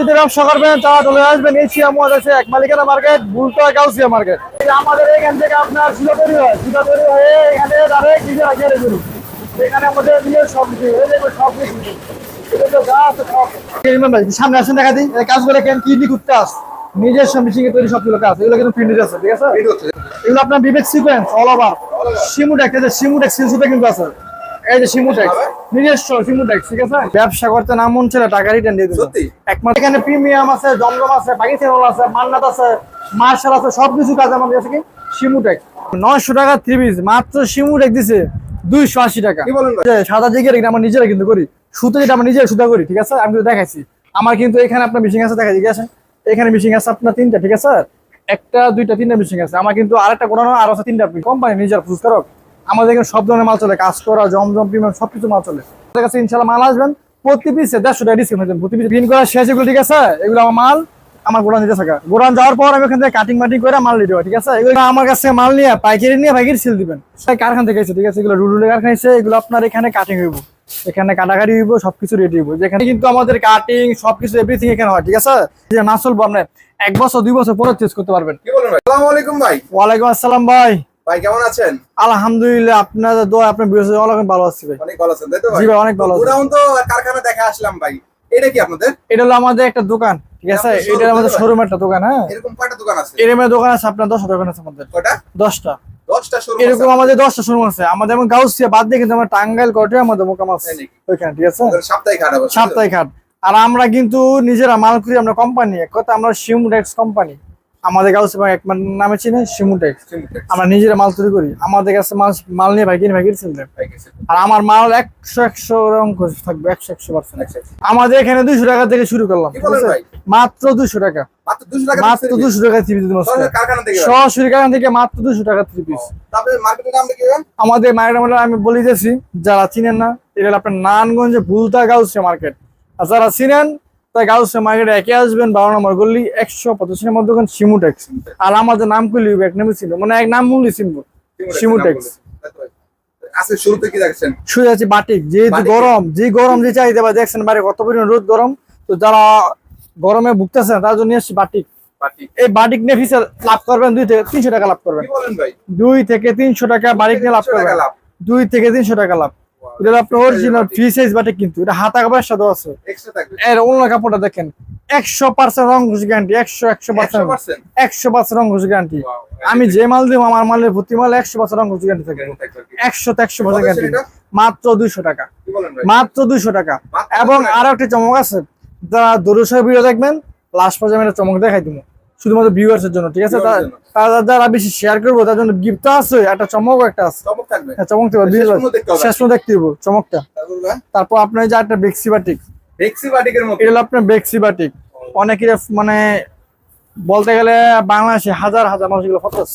যদি ব্যবসা করবেন তারা চলে আসবেন। এশিয়া মহাদেশে এক মালিকানা মার্কেট বুলতা গাউসিয়া মার্কেট। আমাদের এখান থেকে আপনার সুতা তৈরি হয় সুতা তৈরি হয়ে এখানে ডাইরেক্ট নিজেরা এখানে আমাদের নিজের সব কিছু সব কিছু। সামনে আসেন দেখা দিই। এই কাজগুলো কেন? কিডনি করতে আস নিজস্ব মেশিনে তৈরি সবগুলো কাজ। এগুলো কিন্তু আছে ঠিক আছে? এগুলো আপনার বিবেক সিকোয়েন্স অল ওভার যে সিমুটেক্স সিলসুটা কিন্তু আছে। এই যে সিমুটেক্স নিজস্ব সিমুটেক্স ঠিক আছে? ব্যবসা করতে নাম মন ছিল টাকা রিটার্ন দিয়ে দিবেন। সত্যি? একমাত্র এখানে প্রিমিয়াম আছে জমজম আছে পাকিস্তান আছে মান্নাত আছে মার্শাল আছে সবকিছু কাজ আমাদের আছে কি? সিমুটেক্স নয়শো টাকা থ্রি পিস মাত্র সিমুটেক্স দিছে দুইশো আশি টাকা। সাদা জিগের আমরা নিজেরা কিন্তু করি। সুতো যেটা আমরা নিজেরা সুতা করি ঠিক আছে? আমি কিন্তু দেখাইছি। আমার কিন্তু এখানে আপনার মিশিং আছে দেখা ঠিক আছে? এখানে মিশিং আছে আপনার তিনটা ঠিক আছে? একটা দুইটা তিনটা মিশিং আছে। আমার কিন্তু আরেকটা কোরানো আর আছে তিনটা কোম্পানি নিজের ফুসকারক আমাদের এখানে সব ধরনের মাল চলে কাজ করা জমজম প্রিমিয়াম সবকিছু মাল চলে। আমাদের কাছে ইনশাল্লাহ মাল আসবেন প্রতি পিসে দেড়শো টাকা ডিসকাউন্ট প্রতি পিস প্রিন্ট করা শেষ এগুলো ঠিক আছে? এগুলো আমার মাল আমার গোড়ান দিতে থাকা। গোড়ান যাওয়ার পর আমি ওখান থেকে কাটিং মাটিং করে মাল দিতে ঠিক আছে? এগুলো আমার কাছে মাল নিয়ে পাইকারি নিয়ে পাইকারি সেল দিবেন। সেই কারখানা থেকে এসে ঠিক আছে? এগুলো রুলুলে কারখানা এসে এগুলো আপনার এখানে কাটিং হইব। এখানে কাটাকাটি হইব সবকিছু রেডি হইব। যেখানে কিন্তু আমাদের কাটিং সবকিছু এভরিথিং এখানে হয় ঠিক আছে? যে না চলবো আপনার এক বছর দুই বছর পরে চেঞ্জ করতে পারবেন। কি বলেন ভাই? আসসালামু আলাইকুম ভাই। ওয়ালাইকুম আসসালাম ভাই। ভাই কেমন আছেন? আলহামদুলিল্লাহ দোয়া আপনার বিরোধী অনেক ভালো আছি ভাই। অনেক ভালো আছেন তাই তো জি ভাই, অনেক ভালো আছি। তো কারখানা দেখে আসলাম ভাই। এটা কি আপনাদের? এটা হলো আমাদের একটা দোকান ঠিক আছে? এটা আমাদের শোরুম একটা দোকান হ্যাঁ? এরকম কয়টা দোকান আছে? এরকম দোকান আছে আপনার দশটা দোকান আছে আমাদের। কয়টা? এরকম আমাদের দশটা শোরুম আছে। আমাদের যেমন গাউসিয়া বাদ দিয়ে কিন্তু আমার টাঙ্গাইল কটে আমাদের মোকাম আছে? ওইখানে ঠিক আছে? সাপ্তাহিক হাট আবার সাপ্তাহিক হাট। আর আমরা কিন্তু নিজেরা মাল করি আমরা কোম্পানি কথা আমরা শিমুটেক্স কোম্পানি আমাদের গাউসিয়া এক নামে চিনে শিমুটেক্স আমরা নিজেরা মাল তৈরি করি। আমাদের কাছে মাল মাল নিয়ে ভাইকিনি ভাইকিনি সেল আর আমার মাল একশো একশো রকম থাকবে একশো একশো পার্সেন্ট আমাদের এখানে দুইশো টাকা থেকে শুরু করলাম? ভাই? মাত্র দুশো টাকা। মাত্র 200 টাকা মাত্র দুশো টাকা থ্রি পিস সরাসরি কারখানা থেকে? ভাই। মাত্র দুশো টাকা থ্রি পিস ভাই? আমাদের মার্কেট মানে আমি বলে দিয়েছি যারা চিনেন না এটা আপনার নারায়ণগঞ্জে ভুলতা গাউসিয়া মার্কেট আর যারা চিনেন তাই মার্কেটে একে আসবেন বারো নম্বর গল্লি একশো ওখানে সিমুটেক্স আর আমাদের নাম করলি এক নামে চিনবো মানে এক নাম সিমুটেক্স আছে বাটিক যেহেতু গরম যে গরম যে চাহিদা বা দেখছেন বাইরে কত পরিমাণ রোদ গরম। তো যারা গরমে তার জন্য আসছি বাটিক। এই বাটিক নিয়ে লাভ করবেন দুই থেকে তিনশো টাকা লাভ করবেন। দুই থেকে তিনশো টাকা বাটিক নিয়ে লাভ 300 করবেন। দুই থেকে তিনশো টাকা লাভ। এটা আপনার অরিজিনাল ফ্রি সাইজ বাটিক কিন্তু এটা হাতা কাপড়ের সাথে আছে। এর অন্য কাপড়টা দেখেন একশো পার্সেন্ট রং ঘুষ গ্যারান্টি একশো একশো পার্সেন্ট একশো পার্সেন্ট? রং ঘুষ গ্যারান্টি আমি যে মাল দিব আমার মালের প্রতি মাল একশো পার্সেন্ট রং ঘুষ গ্যারান্টি থাকবে। একশো তো একশো পার্সেন্ট গ্যারান্টি মাত্র দুইশো টাকা। মাত্র দুইশো টাকা। এবং 200 টাকা। আরও একটা চমক আছে যারা দরুসের ভিডিও দেখবেন লাস্ট পর্যায়ে আমি চমক দেখাই দিব। শুধুমাত্র ভিউয়ার্স এর জন্য ঠিক আছে? তারা যারা বেশি শেয়ার করব তার জন্য গিফট আছে একটা চমক একটা আছে। চমক থাকবে। হ্যাঁ, চমক দেবো শেষ পর্যন্ত দেখতে দিব চমকটা। তারপর আপনার যে একটা বেক্সি বাটিক ভেক্সি বাটিকের মতো এটা আপনার বেক্সি বাটিক অনেকের মানে বলতে গেলে বাংলাদেশে হাজার হাজার মানুষ এগুলো ফটোস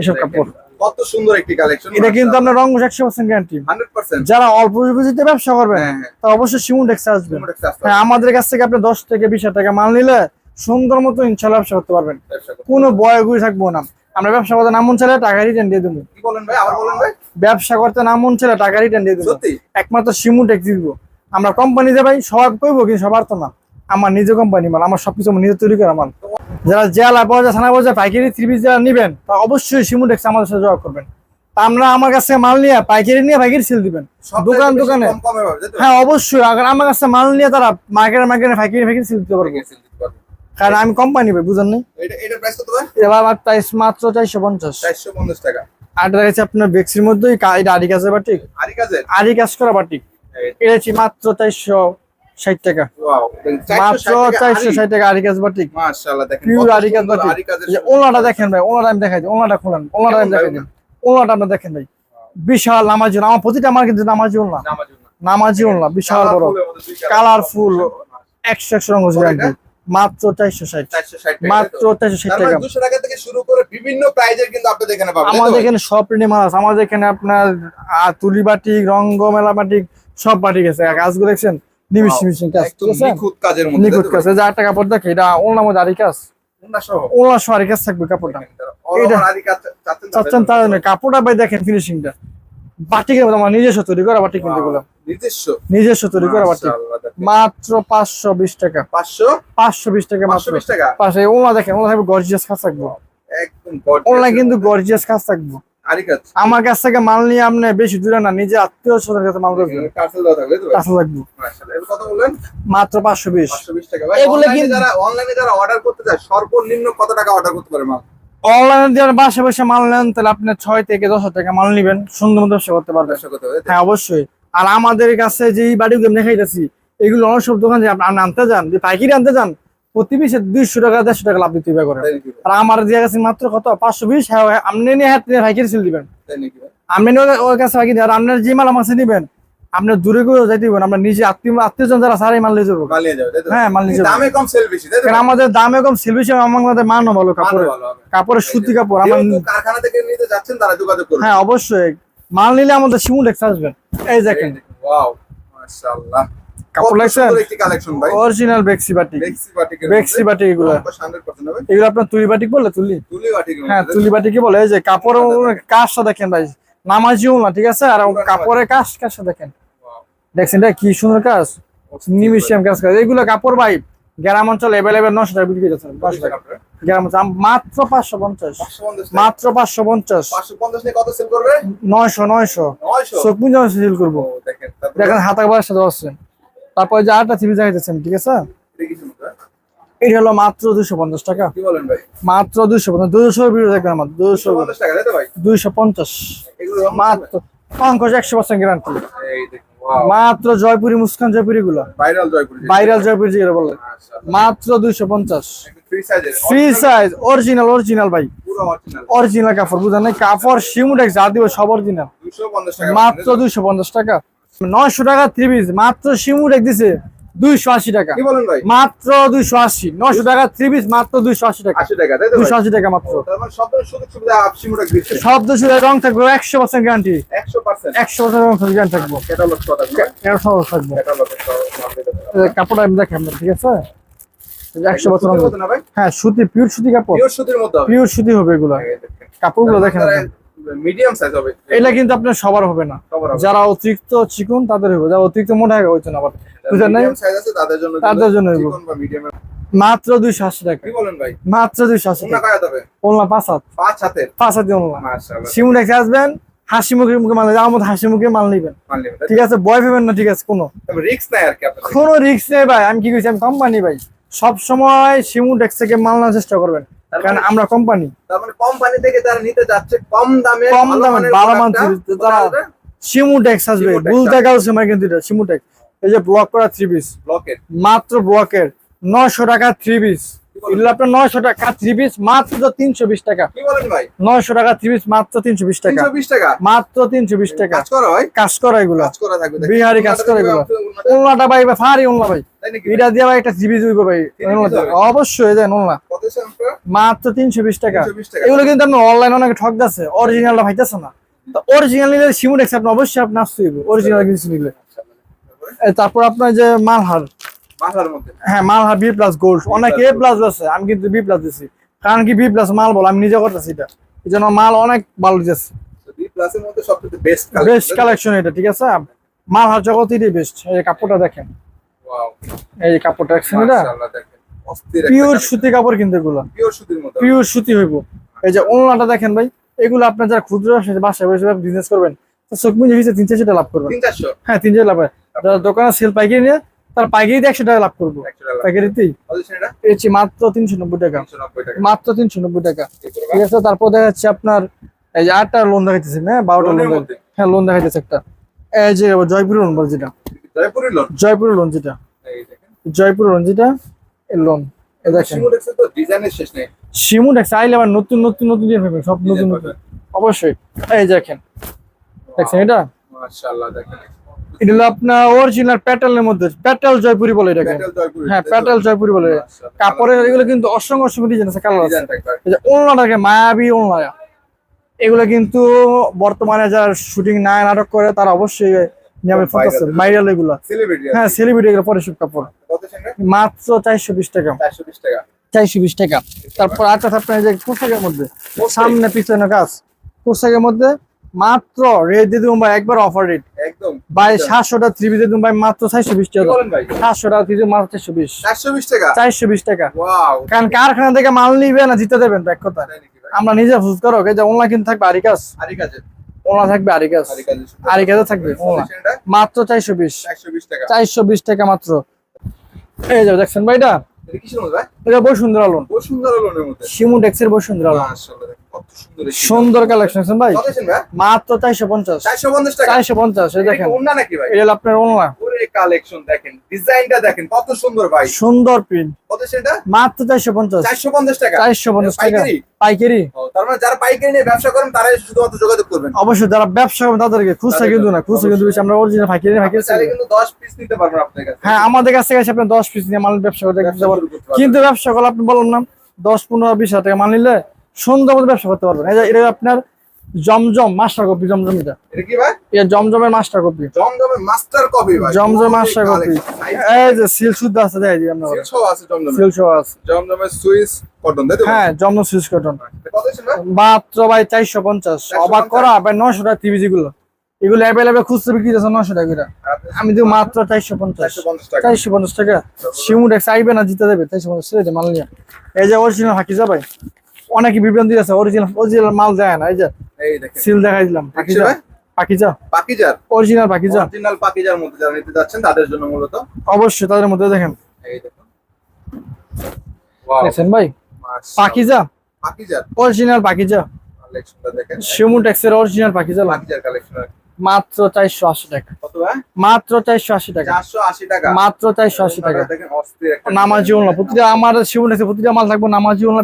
এসব কাপড়। কত সুন্দর একটি কালেকশন এটা কিন্তু আপনার রং একশো পার্সেন্ট গ্যারান্টি 100% যারা অল্প পুঁজিতে ব্যবসা করবেন হ্যাঁ, হ্যাঁ। তা অবশ্যই একটু আসতে হ্যাঁ আমাদের কাছ থেকে আপনি দশ থেকে বিশ হাজার টাকা মাল নিলে সুন্দর মতো ইনশাল্লাহ ব্যবসা করতে পারবেন। কোনো বয় গুলি থাকব না। আমরা ব্যবসা করতে নাম মন চাইলে টাকা রিটার্ন দিয়ে দেবো। ব্যবসা করতে নাম মন চাইলে টাকা রিটার্ন দিয়ে দেবো। একমাত্র সিমু ট্যাক্স দিব। আমরা কোম্পানি যে ভাই সবাই করব কিন্তু সবার তো না। আমার নিজে কোম্পানি মাল আমার সবকিছু আমার নিজে তৈরি করা মাল। যারা জেলা পর্যায়ে থানা পর্যায়ে পাইকারি থ্রি পিস যারা নেবেন তা অবশ্যই সিমু ট্যাক্স আমাদের সাথে যোগাযোগ করবেন। আমরা আমার কাছে মাল নিয়ে পাইকারি নিয়ে পাইকারি সেল দিবেন। দোকান দোকানে? হ্যাঁ অবশ্যই। আমার কাছে মাল নিয়ে তারা মার্কেটে মার্কেটে পাইকারি পাইকারি সেল দিতে পারব ঠিক আছে, দিতে পারবে। কারণ আমি কোম্পানি ভাই বুঝেন নি এটা প্রাইস কত ভাই? আমার প্রাইস মাত্র চারশো পঞ্চাশ। 450 টাকা। আর দেখছি আপনার বেক্সির মধ্যেই কা- এটা আরি কাজের বাটিক আরি কাজের? আরি কাজ করা বাটিক এটা মাত্র চারশো ষাট টাকা। ওয়াও মাত্র চারশো ষাট টাকা আরি কাজ বাটিক মাশাআল্লাহ দেখেন পিওর আরি কাজ বাটিক এই দেখেন ভাই ওনাটা আমি দেখাই দিই ওনাটা খোলেন ওনাটা আমি দেখাই দিই। ওনাটা আপনি দেখেন ভাই। বিশাল নামাজি আমার প্রতিটা আমার কিন্তু নামাজি ওনা নামাজ ওনা বিশাল বড়। কালারফুল একশো একশো রঙ? মাত্র চারশো ষাট। 460 টাকা মাত্র চারশো ষাট টাকা। 200 টাকা থেকে শুরু করে বিভিন্ন প্রাইজের কিন্তু আপনাদের এখানে পাবেন আমাদের এখানে সব প্রিন্টে মাল আছে। আমাদের এখানে আপনার তুলি রঙ্গ মেলা সব বাটিক আছে। কাজগুলো দেখছেন? নিমিশ কাজ নিখুঁত কাজের মধ্যে নিখুঁত যে দেখে এটা ওনার মধ্যে আরি কাজ। ওন্না ওনার সহ আরি কাজ থাকবে কাপড়টা। এটা- চাচ্ছেন তার কাপড়টা ভাই দেখেন ফিনিশিংটা বাটিকের মধ্যে আমার নিজস্ব তৈরি করা বাটিক কিন্তু এগুলো নিজস্ব? নিজস্ব তৈরি করা বাটিক মাত্র পাঁচশো বিশ টাকা। পাঁচশো? পাঁচশো বিশ টাকা মাত্র। পাঁচশো বিশ টাকা? পাশে ওলা দেখেন ওলা থাকবে গর্জিয়াস কাজ থাকব। একদম। ওলা কিন্তু গর্জিয়াস কাজ থাকব। আমার কাছ থেকে মাল নিয়ে আপনি বেশি দূরে না নিজে আত্মীয় স্বজনের কাছে মাল লাগবো মাত্র পাঁচশো বিশ। এগুলো কিন্তু- যারা অনলাইনে যারা অর্ডার করতে চায় সর্বনিম্ন কত টাকা অর্ডার করতে পারে মাল? অনলাইনে দিয়ে বাসা বসে মাল নেন তাহলে আপনি ছয় থেকে দশ হাজার টাকা মাল নিবেন সুন্দর মতো ব্যবসা করতে পারবেন। হ্যাঁ অবশ্যই। আর আমাদের কাছে যে বাড়িগুলো দেখাইতেছি এগুলো অনেক সব দোকান যে আপনি আনতে যান যে পাইকারি আনতে যান প্রতি পিসে দুইশো টাকা দেড়শো টাকা লাভ দিতে হবে করে তাই নাকি? ভাই? আর আমার দিয়ে গেছে মাত্র কত? পাঁচশো বিশ হ্যাঁ আপনি নিয়ে হাত পাইকারি সেল দিবেন। আপনি ওর- ওর কাছে পাইকারি আর আপনার যে মাল আমার কাছে নিবেন আপনার দূরে করে যাইতে দিবেন আমরা নিজে আত্মীয় আত্মীয় জন যারা সারাই মাল নিয়ে যাব। হ্যাঁ, মাল নিয়ে। দামে কম সেল বেশি আমাদের দামে কম সেল বেশি আমাদের মানও ভালো মানও কাপড়ের। সুতি কাপড় আমার কারখানা থেকে নিতে যাচ্ছেন তারা যোগাযোগ করবে হ্যাঁ অবশ্যই। মাল নিলে আমাদের শিমুলেক্স আসবেন এই দেখেন। ওয়াও মাশাআল্লাহ। কাপড় কত লাগছেন কালেকশন ভাই। অরিজিনাল বেক্সি বাটি বেক্সি বাটি এগুলো। এগুলো আপনার তুলি বাটিক বলে তুলি? তুলি বাটিকের হ্যাঁ মধ্যে তুলি বাটিকে বলে। এই যে কাপড় কাজটা দেখেন ভাই। নামাজিও না ঠিক আছে? আর কাপড়ের কাজ। কাজটা দেখেন। দেখছেন এটা কি সুন্দর কাজ। নিমিশিয়াম কাজ কাজ এগুলো কাপড় ভাই গ্রাম অঞ্চল এভেলেবেল নশো টাকা বিক্রি করতেছেন গ্রাম অঞ্চল মাত্র পাঁচশো পঞ্চাশ। মাত্র পাঁচশো পঞ্চাশ। 550 নিয়ে কত সেল করবে? নয়শো নয়শো। 900 চোখ পুঞ্জ সিল করব। দেখেন হাতা বাসার সাথে আসছেন তারপর যে আটটা থ্রি দেখাইতেছেন ঠিক আছে? এটা হলো মাত্র দুশো পঞ্চাশ টাকা। মাত্র দুশো পঞ্চাশ দুশো ভিডিও দেখবেন আমার দুশো 250 টাকা তাই তো ভাই? দুইশো পঞ্চাশ। মাত্র পঙ্কজ একশো পার্সেন্ট গ্যারান্টি মাত্র জয়পুরি মুস্কান জয়পুরি গুলো ভাইরাল জয়পুরি যেগুলো। বলে। মাত্র দুইশো পঞ্চাশ। ফ্রি সাইজ অরিজিনাল অরিজিনাল ভাই। অরিজিনাল কাপড় বুঝা নাই? কাপড় শিমুটেক্স যা দিব সব অরিজিনাল মাত্র দুইশো পঞ্চাশ টাকা। নয়শো টাকা থ্রি পিস মাত্র শিমুটেক দিছে। দুইশো আশি টাকা। বলেন ভাই? মাত্র দুইশো আশি। টাকা থ্রি পিস মাত্র দুইশো আশি টাকা। 80 টাকা তাই তো দুইশো ভাই আশি টাকা মাত্র। তার মানে সব ধরনের সুযোগ সুবিধা আপসিমুটা দিচ্ছে। শব্দ শুধু রং থাকবে একশো পার্সেন্ট গ্যারান্টি 100% একশো পার্সেন্ট রং গ্যারান্টি থাকব। ক্যাটালগ কথা এর সব থাকবে। ক্যাটালগ এই কাপড়টা আমি দেখেন আপনার, ঠিক আছে? একশো বছর ভাই? হ্যাঁ সুতি পিওর সুতি কাপড়। পিওর সুতির মধ্যে পিওর সুতি হবে এগুলা। কাপড়গুলো দেখেন মিডিয়াম সাইজ হবে। এটা কিন্তু আপনার সবার হবে না। যারা অতিরিক্ত চিকন তাদের হবে। যারা অতিরিক্ত মোটা হবে হইতো না আবার। বুঝলেন নাই? তাদের জন্য তাদের জন্য মাত্র দুইশো আশি টাকা। কি বলেন ভাই? মাত্র দুইশো আশি টাকা। ওনলা পাঁচ হাত। পাঁচ হাতের? পাঁচ হাত ওনলা মাশাআল্লাহ। শিমু দেখে আসবেন হাসি মুখে মুখে মাল আমার মতো হাসি মুখে মাল নিবেন। ঠিক আছে বয় ভেবেন না ঠিক আছে কোনো। নাই আর কি কোনো রিস্ক নেই ভাই আমি কি কইছি আমি কোম্পানি ভাই। সব সময় ডেক্স থেকে মাল নেওয়ার চেষ্টা করবেন তার কারণ মানে- আমরা কোম্পানি তার মানে কোম্পানি থেকে যারা নিতে যাচ্ছে কম দামে কম দামে ভালো productটা তারা শিমু ডেক্স আসবে। ভুল কিন্তু এটা ডেক্স এই যে ব্লক করা থ্রি পিস ব্লকের মাত্র ব্লকের নয়শো টাকা থ্রি পিস এগুলো আপনার নয়শো টাকা থ্রি পিস মাত্র তিনশো বিশ টাকা। নয়শো টাকা থ্রি পিস মাত্র তিনশো বিশ টাকা। মাত্র তিনশো বিশ টাকা। কাজ করা এগুলো। বিহারি কাজ করে এগুলো। ওনলাটা ভাই ফারি ওনলা ভাই। এটা দিয়ে ভাই একটা জিবি ভাই? অবশ্যই দেন আপনার? মাত্র তিনশো বিশ টাকা। 320 এগুলো কিন্তু আপনার অনলাইন অনেক ঠক যাচ্ছে। অরিজিনালটা ভাইতেছে না। অরিজিনাল নিলে সিমু দেখছে আপনি অবশ্যই আপনি আসতে অরিজিনাল কিছু নিলে। তারপর? আপনার যে মালহার। হ্যাঁ মালহার বি প্লাস গোল্ড অনেকে এ প্লাস আছে আমি কিন্তু বি প্লাস দিছি। কারণ কি বি প্লাস মাল বল আমি নিজে করতেছি এটা। এই জন্য মাল অনেক ভালো দিতেছে। সবচেয়ে বেস্ট কালেকশন এটা ঠিক আছে? মালহার জগতেরই বেস্ট এই কাপড়টা দেখেন। এই কাপড়টা দেখছেন এটা? পিওর সুতি কাপড় কিন্তু এগুলো। পিওর সুতি হইব। এই যে ওনাটা দেখেন ভাই এগুলো আপনার যারা ক্ষুদ্র বাসায় বসে বিজনেস করবেন চোখ মুজে তিন চারশো লাভ করবেন। হ্যাঁ তিন চারশো লাভ হয়। যারা দোকানে সেল পাইকারি নিয়ে তার পাইকারিতে একশো টাকা লাভ করব। পাইকারিতেই? পেয়েছি মাত্র তিনশো নব্বই টাকা। মাত্র তিনশো নব্বই টাকা। ঠিক আছে তারপর দেখা যাচ্ছে আপনার এই যে আটটা লোন দেখাইতেছি হ্যাঁ? বারোটা লোন হ্যাঁ লোন দেখাইতেছে একটা। এই যে জয়পুর লোন বল যেটা। জয়পুরের লোন জয়পুর লোন যেটা। এই দেখেন। জয়পুর লোন যেটা লোন শিমু দেখছে আইলে আবার নতুন নতুন নতুন ডিজাইন পাবেন সব নতুন নতুন। অবশ্যই। এই দেখেন। দেখছেন এটা? মাশাআল্লাহ দেখেন। এটা হলো আপনার অরিজিনাল প্যাটেলের মধ্যে প্যাটেল জয়পুরি বলে এটাকে। হ্যাঁ প্যাটেল জয়পুরি বলে। কাপড়ের এগুলো কিন্তু অসংখ্য অসংখ্য ডিজাইন আছে কালার ওনলাটাকে মায়াবী এগুলো কিন্তু বর্তমানে যারা শুটিং নাটক করে তারা অবশ্যই নিয়মে. ফোকাস ভাইরাল এগুলো। হ্যাঁ সেলিব্রিটি এগুলো পরে সব কাপড়। মাত্র চারশো বিশ টাকা। চারশো বিশ টাকা। তারপর আপনার যে পোশাকের মধ্যে। সামনে পিছনে কাজ। পোশাকের মধ্যে মাত্র রেট দিয়ে দেবো ভাই একবার অফার রেট একদম। ভাই সাতশোটা থ্রি দিয়ে দেবো ভাই মাত্র চারশো বিশ কি টাকা বলেন ভাই? সাতশো টাকা? থ্রি মাত্র ওয়াও কারণ কারখানা থেকে মাল নিবে না জিতে দেবেন এক কথা। আমরা নিজে ফুজ করো যে অনলাইন কিন্তু থাকবে আরিকাস। আরি ওনা থাকবে আরিকাস। আরি কাজের থাকবে মাত্র চারশো বিশ। চারশো বিশ টাকা। চারশো বিশ টাকা মাত্র। এই যাও দেখছেন ভাই এটা এটা কিসের মধ্যে ভাই? এটা বহু সুন্দর আলোন বহু সুন্দর মধ্যে বহু সুন্দর আলোন সুন্দর কালেকশন আছেন ভাই। মাত্র চারশো পঞ্চাশ। চারশো পঞ্চাশ চারশো পঞ্চাশ দেখেন। ওন্না নাকি ভাই? এটা আপনার ওরে কালেকশন দেখেন। ডিজাইনটা দেখেন কত সুন্দর ভাই। সুন্দর প্রিন্ট কত সেটা মাত্র টাকা। টাকা। পাইকারি? তার মানে যারা পাইকারি নিয়ে ব্যবসা করেন তারাই শুধুমাত্র যোগাযোগ করবেন। অবশ্যই যারা ব্যবসা করবেন তাদেরকে খুচরা কিন্তু না খুচরা কিন্তু আমরা অরিজিনাল চাইলে কিন্তু দশ পিস নিতে পারবেন কাছে। হ্যাঁ আমাদের কাছ আপনি দশ পিস নিয়ে মাল ব্যবসা করতে। কিন্তু ব্যবসা করলে আপনি বলুন না দশ পনেরো বিশ হাজার টাকা মাল নিলে সুন্দর মতো ব্যবসা করতে পারবেন। এই এটা আপনার জমজম মাস্টার কপি জমজম এটা। এটা কি ভাই? জমজমের মাস্টার কপি জমজমের মাস্টার কপি ভাই। জমজম মাস্টার কপি এই যে সিল শুদ্ধ আছে দেখাই দিই আপনার সিলসও আছে জমজমের। সিল আছে। জমজমের সুইস কটন ভাই? হ্যাঁ জমজম সুইচ কটন? মাত্র ভাই চারশো পঞ্চাশ। 450 অবাক করা ভাই নশো টাকা টিভি গুলো এগুলো অ্যাভেলেবেল খুচরা বিক্রি আছে নশো টাকা করে। আমি দিব মাত্র চারশো পঞ্চাশ। 450 টাকা। চারশো পঞ্চাশ টাকা। শিমুট এক্স আইবে না জিতে দেবে। চারশো পঞ্চাশ টাকা মাল নিয়ে। এই যে অরিজিনাল হাকিজা ভাই। অনেকে বিভ্রান্তি আছে অরিজিনাল অরিজিনাল মাল দেয় না এই যে সিল দেখাই দিলাম পাকিজা পাকিজার? অরিজিনাল পাকিজা। অরিজিনাল পাকিজার মধ্যে যারা নিতে যাচ্ছেন তাদের জন্য মূলত। অবশ্যই তাদের মধ্যে দেখেন। এই দেখুন। ওয়াও দেখছেন ভাই। পাকিজা। পাকিজার? অরিজিনাল পাকিজা। কালেকশনটা দেখেন। শিমুট এক্সের অরিজিনাল পাকিজা। পাকিজার কালেকশন মাত্র চারশো আশি টাকা। মাত্র চারশো আশি টাকা। টাকা। মাত্র চারশো আশি টাকা। নামাজি উল্লা প্রতিটা আমার শিমুল আছে প্রতিটা মাল থাকব নামাজি উল্লা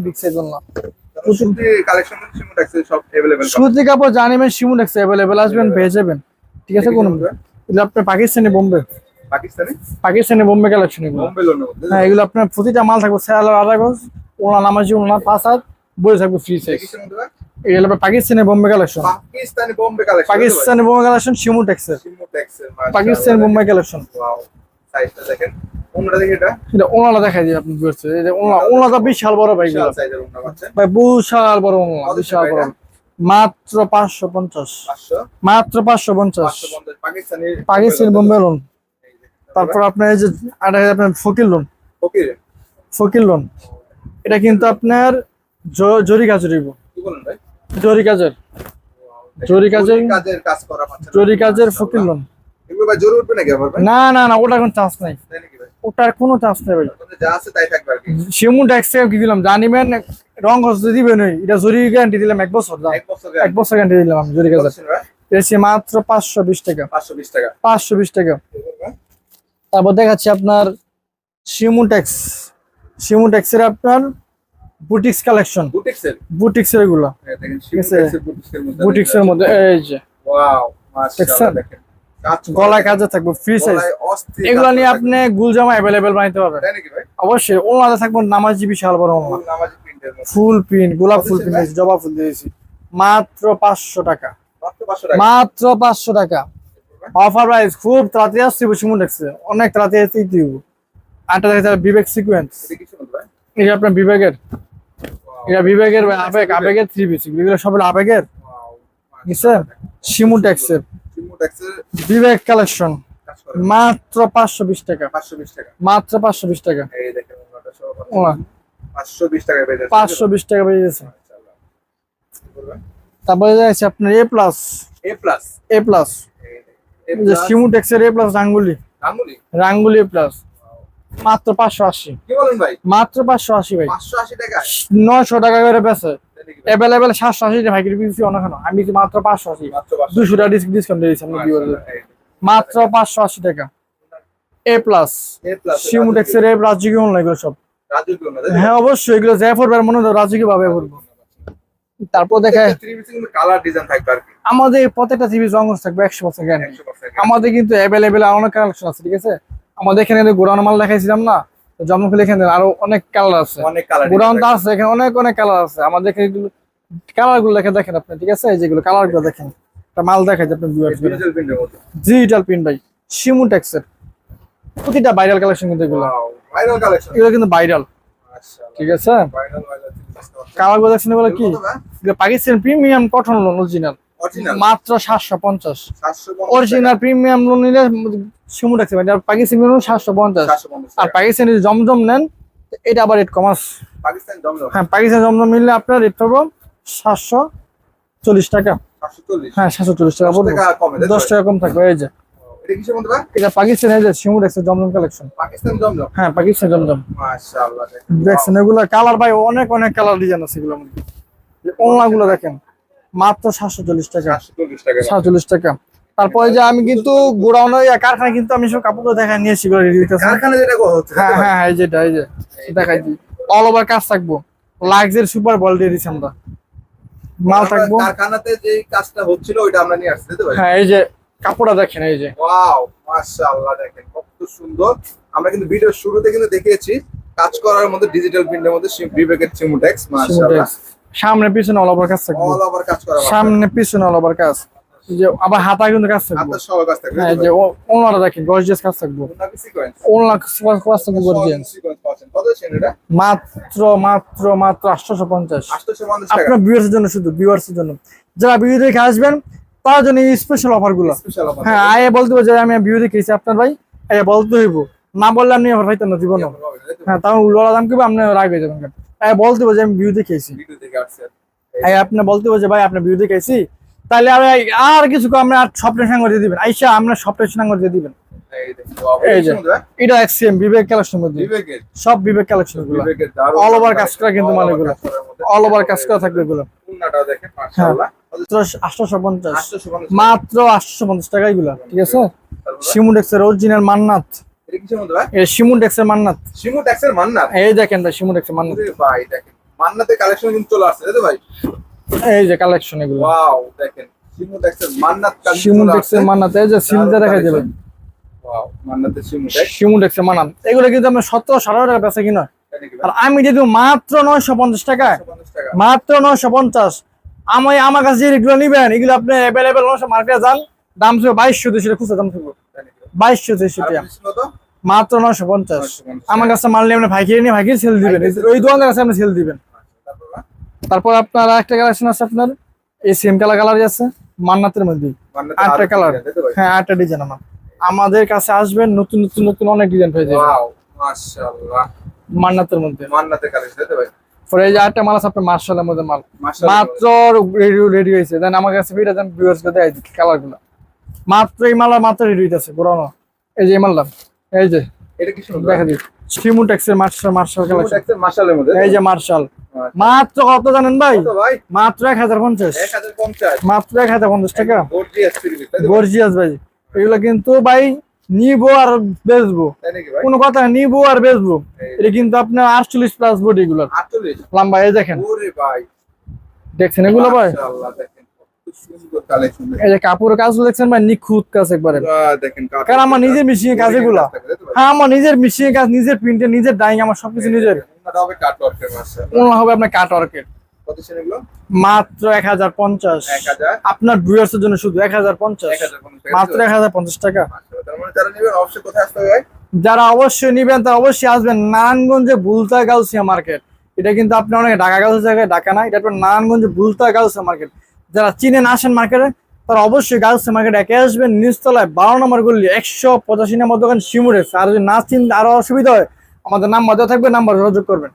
জানিবেন অ্যাভেলেবেল আসবেন ঠিক আছে আপনার পাকিস্তানি বোম্বে। পাকিস্তানি? বোম্বে কালেকশন হ্যাঁ এগুলো আপনার প্রতিটা মাল থাকবে ওনার নামাজি পাঁচ হাত বই থাকব ফ্রি সাইজ কিসের মধ্যে ভাই? এগুলো আপনার Pakistani Bombay collection Pakistani Bombay collection Pakistani Bombay collection Simu ট্যাক্সের পাকিস্তানি বোম্বে কালেকশন ওয়াও সাইজটা দেখেন। এটা। এটা দেখাই দিই আপনি বুঝছে এই ওনা ওনাটা বিশাল বড় ভাই বিশাল সাইজের ভাই বিশাল বড় ওনা বিশাল বড় মাত্র পাঁচশো পঞ্চাশ। মাত্র পাঁচশো পঞ্চাশ। 550 পাকিস্তানি পাকিস্তানি বোম্বে লোন তারপর? আপনার এই যে আর এই আপনার ফকির লোন ফকির? লোন এটা কিন্তু আপনার জরি কাজের জরি কাজের। জরি কাজের কাজের কাজ করা জরি কাজের ফকির লোন। এগুলো ভাই জরুরি উঠবে নাকি আবার ভাই? না না না ওটার কোনো চান্স নাই। তাই নাকি ভাই? ওটার কোনো চান্স নেই ভাই। যা আছে তাই থাকবে আর কি। শিমুন ট্যাক্স কি দিলাম? জানিবেন রং খরচ দিবেন ওই এটা জরি গ্যারান্টি দিলাম এক বছর এক বছর গ্যারান্টি দিলাম আমি জরি কাজের। এসে মাত্র পাঁচশো বিশ টাকা। 520 টাকা। পাঁচশো বিশ টাকা। তারপর দেখাচ্ছি আপনার শিমুটেক্স শিমুটেক্সের আপনার বুটিক্স কালেকশন। বুটিক্সের? বুটিক্সের এগুলো। হ্যাঁ, দেখেন ঠিক আছে। বুটিক্সের মধ্যে বুটিক্সের মধ্যে এই যে। ওয়াও মাশাআল্লাহ দেখেন। গলায় কাজে থাকবে ফ্রি সাইজ এগুলো নিয়ে আপনি গুলজামা অ্যাভেলেবেল বানাইতে পারবেন। তাই নাকি ভাই? অবশ্যই ওনাতে থাকব নামাজি বিশাল বড় ফুল নামাজি প্রিন্টের মধ্যে। ফুল পিন গোলাপ ফুল পিন জবা ফুল দিয়েছি। মাত্র পাঁচশো টাকা। মাত্র 500 টাকা? পাঁচশো টাকা। অফার প্রাইস খুব তাড়াতাড়ি আসছে শিমুটেক্সে অনেক তাড়াতাড়ি দিব। আটটা দেখা যায় বিবেক সিকোয়েন্স এটা আপনার বিবেকের। এটা বিবেকের ভাই, আবেগ আবেগের থ্রি পিস এগুলো সব আবেগের? শিমুটেক্সের শিমুটেক্সের বিবেক কালেকশন মাত্র পাঁচশো বিশ টাকা। 520 টাকা। মাত্র পাঁচশো বিশ টাকা। এই দেখেন ওনাটা সব ওনা 520 টাকায় পেয়ে যাচ্ছে পাঁচশো বিশ টাকা পেয়ে গেছে তারপরে যাচ্ছে আপনার A plus A plus A plus plus শিমুটেক্সের A plus Rangoli. Rangoli? A plus মাত্র পাঁচশো আশি। মাত্র পাঁচশো আশি ভাই। নয়শো টাকা করে বেছে অ্যাভেলেবেল সাতশো আশি ভাই কিছু অনেক আমি কি মাত্র পাঁচশো আশি? দুশো টাকা ডিসকাউন্ট দিয়েছি আমি। মাত্র পাঁচশো আশি টাকা। এ প্লাস এ প্লাস শিমুটেক্সের এ অনলাইন এগুলো সব। হ্যাঁ অবশ্যই এগুলো যা পড়বে মনে হয় ভাবে পড়ব তারপর দেখে থ্রি পিসে কিন্তু কালার ডিজাইন থাকবে আর কি। আমাদের প্রত্যেকটা টিভি থাকবে একশো পার্সেন্ট গ্যারান্টি আমাদের কিন্তু অ্যাভেলেবেল অনেক কালেকশন আছে ঠিক আছে? আমাদের এখানে গোডাউন মাল দেখাইছিলাম না তো জন্মকুল এখানে আরও অনেক কালার আছে। অনেক কালার তো আছে এখানে অনেক অনেক কালার আছে। আমাদের এখানে কালারগুলো দেখে দেখেন আপনি ঠিক আছে? যেগুলো কালারগুলো দেখেন মাল দেখাই আপনি। ডিজিটাল প্রিন্ট ভাই শিমু টেক্সের প্রতিটা ভাইরাল কালেকশন কিন্তু এগুলো। ভাইরাল কালেকশন এগুলো কিন্তু ভাইরাল ঠিক আছে? কালারগুলো দেখছেন এগুলো কি? Pakistan premium cotton lawn original original মাত্র সাতশো পঞ্চাশ। অরিজিনাল প্রিমিয়াম লোন নিলে সিমু ট্যাক্স মানে পাকিস্তানি লোন সাতশো পঞ্চাশ। আর। পাকিস্তানি জমজম নেন এটা আবার রেট কমাস পাকিস্তান হ্যাঁ পাকিস্তানি জমজম নিলে আপনার রেট পাবো সাতশো চল্লিশ টাকা। হ্যাঁ সাতশো চল্লিশ টাকা। পড়বে টাকা কমে তাই দশ টাকা কম থাকবে এই যে। এটা? এই যে সিমু ট্যাক্সের জমজম কালেকশন পাকিস্তান হ্যাঁ পাকিস্তানি জমজম। মাশাআল্লাহ দেখছেন এগুলো কালার ভাই অনেক অনেক কালার ডিজাইন আছে এগুলো দেখেন। মাত্র সাতশো চল্লিশ টাকা। সাতশো চল্লিশ টাকা। সাতচল্লিশ টাকা। তারপরে যে আমি কিন্তু গোডাউনে কারখানা কিন্তু আমি সব কাপড় দেখা নিয়েছি এসি কারখানা যেটা হ্যাঁ হ্যাঁ। হ্যাঁ এই যেটা এই যে দেখাই অল ওভার কাজ থাকব। লাক্সারি সুপার বল দিয়ে দিচ্ছি আমরা। মাল থাকব। কারখানাতে যে কাজটা হচ্ছিল ওইটা আমরা নিয়ে আসছি তো হ্যাঁ এই যে কাপড়টা দেখেন এই যে। ওয়াও মাশাআল্লাহ দেখেন কত সুন্দর। আমরা কিন্তু ভিডিওর শুরুতে কিন্তু দেখিয়েছি কাজ করার মধ্যে ডিজিটাল প্রিন্টের মধ্যে বিবেকের সিমুটেক্স মাশাআল্লাহ। সামনে পিছনে অল ওভার কাজ থাকবে। অল ওভার কাজ করা সামনে পিছনে অল ওভার কাজ। যে আবার হাতায় কিন্তু কাজ থাকবে। আপনার সহ কাজ থাকবে। হ্যাঁ যে ওনারা দেখেন গর্জিয়াস কাজ থাকব। সিকোয়েন্স কাজ গর্জিয়াস এটা? মাত্র মাত্র মাত্র আটশোশো পঞ্চাশ। 850 টাকা। আপনার ভিউয়ার্স জন্য শুধু ভিউয়ার্স জন্য। যারা ভিডিও দেখে আসবেন তার জন্য এই স্পেশাল অফারগুলো। হ্যাঁ আয়ে বলতে যে আমি ভিডিও দেখেছি আপনার ভাই আয়ে বলতে হইব। না বললে আপনি আমার ভাইতো না দিব না। হ্যাঁ তাও উল্লা দাম কেবো আপনি রাগ হয়ে যাবেন আয়ে বলতে যে আমি ভিডিও দেখেছি আয়ে আপনি বলতে যে ভাই আপনি ভিডিও দেখেছি তাহলে আর আর কিছু আপনি আর সব টেনশন করে দিয়ে দিবেন। আইসা আমরা সব টেনশন করে দিয়ে দিবেন। এটা এক্সিএম বিবেক কালেকশন সব বিবেক কালেকশনগুলো। All over কাজ করা কিন্তু করার মধ্যে। অল ওভার কাজ করা থাকবে দেখেন মাশাআল্লাহ। মাত্র পঞ্চাশ। মাত্র আটশো পঞ্চাশ টাকা এগুলা ঠিক আছে? সিমুডেক্সের অরিজিনাল মান্নাত। এটা কিসের মধ্যে ভাই? সিমুডেক্সের মান্নাত। এই দেখেন ভাই সিমুডেক্সের মান্নাত। ভাই দেখেন। মান্নাতের কালেকশন কিন্তু চলে আসছে তাই ভাই? এই যে কালেকশন এগুলো। ওয়াও দেখেন। শিমু ট্যাক্সের মান্নাত কালেকশন সিমুডেক্সের মান্নাত এই যে সিমটা দেখা যাবে ওয়াও মান্নাতের শিমু সিমুডেক্সের মান্নাত। এগুলো কিন্তু আমরা সতেরো আঠারো টাকা বেচা কিনা। আর আমি যদি মাত্র নয়শো পঞ্চাশ টাকা। মাত্র নয়শো পঞ্চাশ। আমি আমার কাছে যে এগুলো নিবেন এগুলো আপনি অ্যাভেলেবেল মার্কেটে যান। দাম ছিল বাইশশো দুশো খুচরা দাম ছিল। বাইশশো দুশো মাত্র নয়শো পঞ্চাশ। আমার কাছে মাল নিয়ে আপনি ভাইকে নিয়ে ভাইকে সেল দিবেন। ওই দোকানের কাছে আপনি সেল দিবেন। তারপর আপনার একটা কালেকশন আছে আপনার। এই সেম কালার কালারই আছে মান্নাতের মধ্যে। আটটা কালার ভাই? হ্যাঁ আটটা ডিজাইন আমার। আমাদের কাছে আসবেন নতুন নতুন নতুন অনেক ডিজাইন পেয়ে যাবেন। মান্নাতের মধ্যে। মান্নাতের কালেকশন ভাই? পরে এই যে আটটা মাল আছে আপনার মার্শালের মধ্যে মাল। মাত্র রেডি রেডি হয়েছে। দেন আমার কাছে ভিডিও দেন ভিউয়ার্স দেয় কালারগুলো। মাত্র এই মাল মাত্র রেডি হইতেছে পুরানো। এই যে এই মালটা। এই যে এটা কি সুন্দর? দেখা দিই। স্টিমুটেক্সের মার্শাল মার্শাল কালেকশন ট্যাক্সের মধ্যে এই যে মার্শাল আচ্ছা। মাত্র কত জানেন ভাই? মাত্র এক হাজার পঞ্চাশ। মাত্র এক হাজার পঞ্চাশ টাকা। গর্জিয়াস ভাই? এগুলো কিন্তু ভাই নিবো আর বেচবো। কোনো কথা নিবো আর বেচবো। এটা কিন্তু আপনার আটচল্লিশ প্লাস বডি 48 লম্বা এই দেখেন। ভাই। দেখছেন এগুলো ভাই? এই যে কাপড়ের কাজ দেখছেন ভাই নিখুঁত কাজ একবারে। দেখেন কারণ আমার নিজের মেশিনে কাজ এগুলা। হ্যাঁ আমার নিজের মেশিনে কাজ নিজের প্রিন্টে নিজের ডাইং আমার সবকিছু নিজের। হবে কাট ওয়ার্কের মাশাআল্লাহ হবে আপনার কাট ওয়ার্কের কত ছিল এগুলো? মাত্র এক হাজার পঞ্চাশ। আপনার ভিউয়ার্স জন্য শুধু এক হাজার পঞ্চাশ। মাত্র এক হাজার পঞ্চাশ টাকা। মানে যারা অবশ্যই নিবেন তারা অবশ্যই আসবেন নারায়ণগঞ্জে বুলতা গাউসিয়া মার্কেট। এটা কিন্তু আপনি অনেক ঢাকা গাউসিয়া জায়গায় ঢাকা না এটা আপনার নারায়ণগঞ্জে বুলতা গাউসিয়া মার্কেট। যারা চিনেন আসেন মার্কেটে তারা অবশ্যই গার্লস মার্কেটে একে আসবেন। নিচতলায় বারো নম্বর গল্লি একশো পঁচাশি নম্বর দোকান শিমুরেস আর যদি না চিন আরও অসুবিধা হয়, আমাদের নাম্বার দেওয়া থাকবে, নাম্বার যোগাযোগ করবেন।